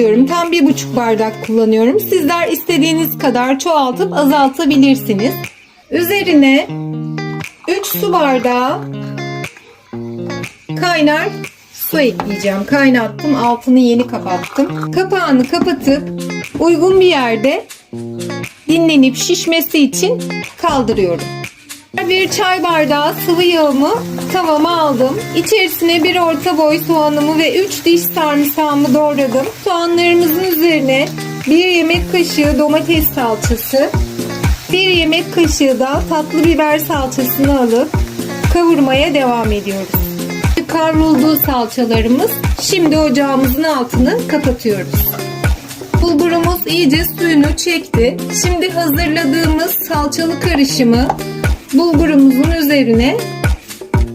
Diyorum. Tam bir buçuk bardak kullanıyorum. Sizler istediğiniz kadar çoğaltıp azaltabilirsiniz. Üzerine 3 su bardağı kaynar su ekleyeceğim. Kaynattım. Altını yeni kapattım. Kapağını kapatıp uygun bir yerde dinlenip şişmesi için kaldırıyorum. Bir çay bardağı sıvı yağımı tavama aldım. İçerisine bir orta boy soğanımı ve 3 diş sarımsağımı doğradım. Soğanlarımızın üzerine bir yemek kaşığı domates salçası, bir yemek kaşığı da tatlı biber salçasını alıp kavurmaya devam ediyoruz. Kavrulduğu salçalarımız şimdi ocağımızın altını kapatıyoruz. Bulgurumuz iyice suyunu çekti. Şimdi hazırladığımız salçalı karışımı bulgurumuzun üzerine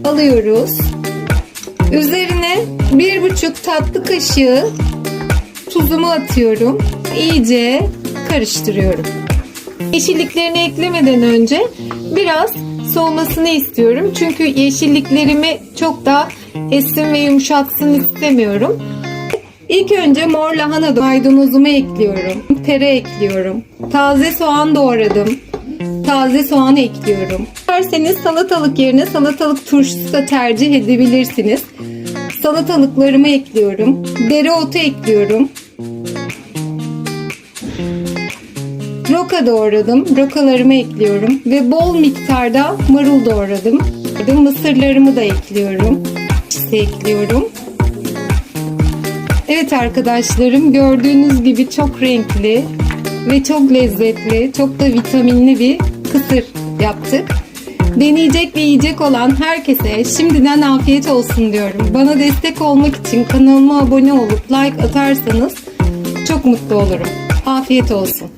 alıyoruz. Üzerine bir buçuk tatlı kaşığı tuzumu atıyorum. İyice karıştırıyorum. Yeşilliklerini eklemeden önce biraz soğumasını istiyorum. Çünkü yeşilliklerimi çok da essin ve yumuşatsın istemiyorum. İlk önce mor lahana maydanozumu ekliyorum. Tere ekliyorum. Taze soğan doğradım. Taze soğan ekliyorum. İsterseniz salatalık yerine salatalık turşusu da tercih edebilirsiniz. Salatalıklarımı ekliyorum. Dereotu ekliyorum. Roka doğradım. Rokalarımı ekliyorum. Ve bol miktarda marul doğradım. Mısırlarımı da ekliyorum. İşte ekliyorum. Evet arkadaşlarım gördüğünüz gibi çok renkli ve çok lezzetli, çok da vitaminli bir kısır yaptık. Deneyecek ve yiyecek olan herkese şimdiden afiyet olsun diyorum. Bana destek olmak için kanalıma abone olup like atarsanız çok mutlu olurum. Afiyet olsun.